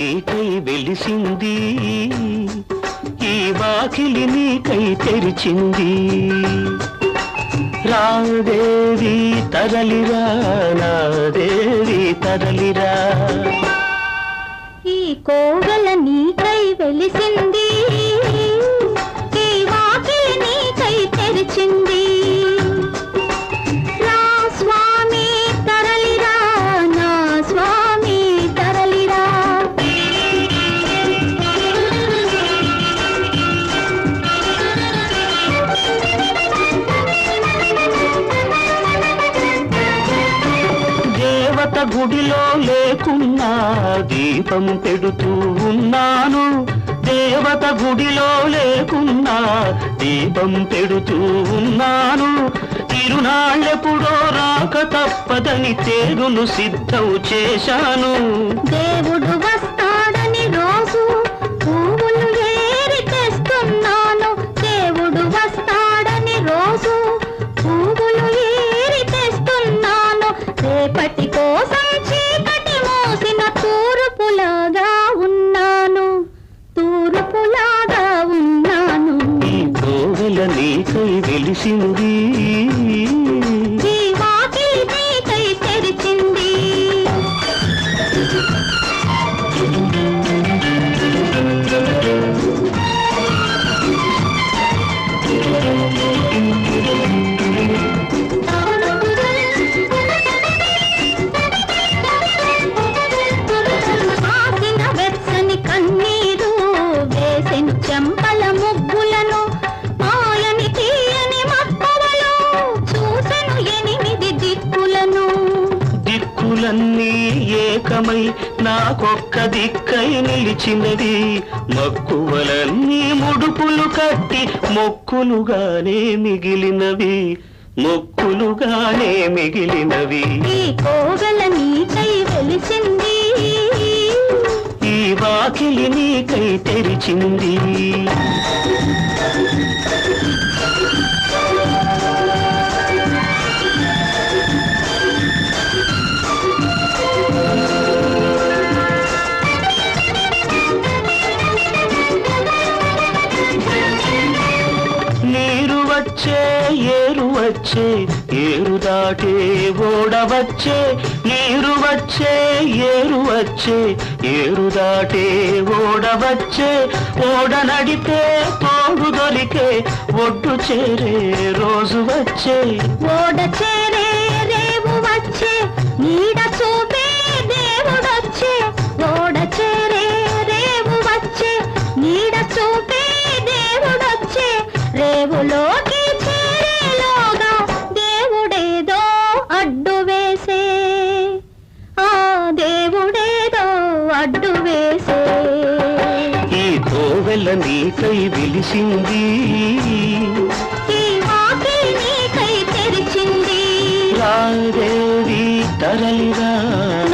నీకై వెలిసింది. ఈ వాకిలి నీకై తెరిచింది. రాదేవి తరలిరా. నాదేవి తరలిరా. ఈ కోగల నీకై వెలిసింది. పాత గుడిలో లేకున్నా దీపం పెడుతూ ఉన్నాను. దేవత గుడిలో లేకున్నా దీపం పెడుతూ ఉన్నాను. తిరునాళ్ళెప్పుడో రాక తప్పదని తేరును సిద్ధం చేశాను. దేవుడు నీకై వెలిసింది. ఏకమై నాకొక్క దిక్కై నిలిచినది. మక్కువలన్నీ ముడుపులు కట్టి మొక్కులుగానే మిగిలినవి. మొక్కులుగానే మిగిలినవి. ఈ నీకై వెలిసింది ఈ వాకిలి నీకై తెరిచింది. వచ్చే ఏరు దాటే ఓడ వచ్చే నీరు వచ్చే ఏరు వచ్చే ఏరు దాటే ఓడ వచ్చే ఓడ నడితే తోడు దొరికే ఒడ్డు చేరే రోజు వచ్చే. ఓడ చేరే రేవు వచ్చే నీడ నీకై విలిసింది. వాకిలి నీకై తెరిచింది. రాదేవి తరలిరా.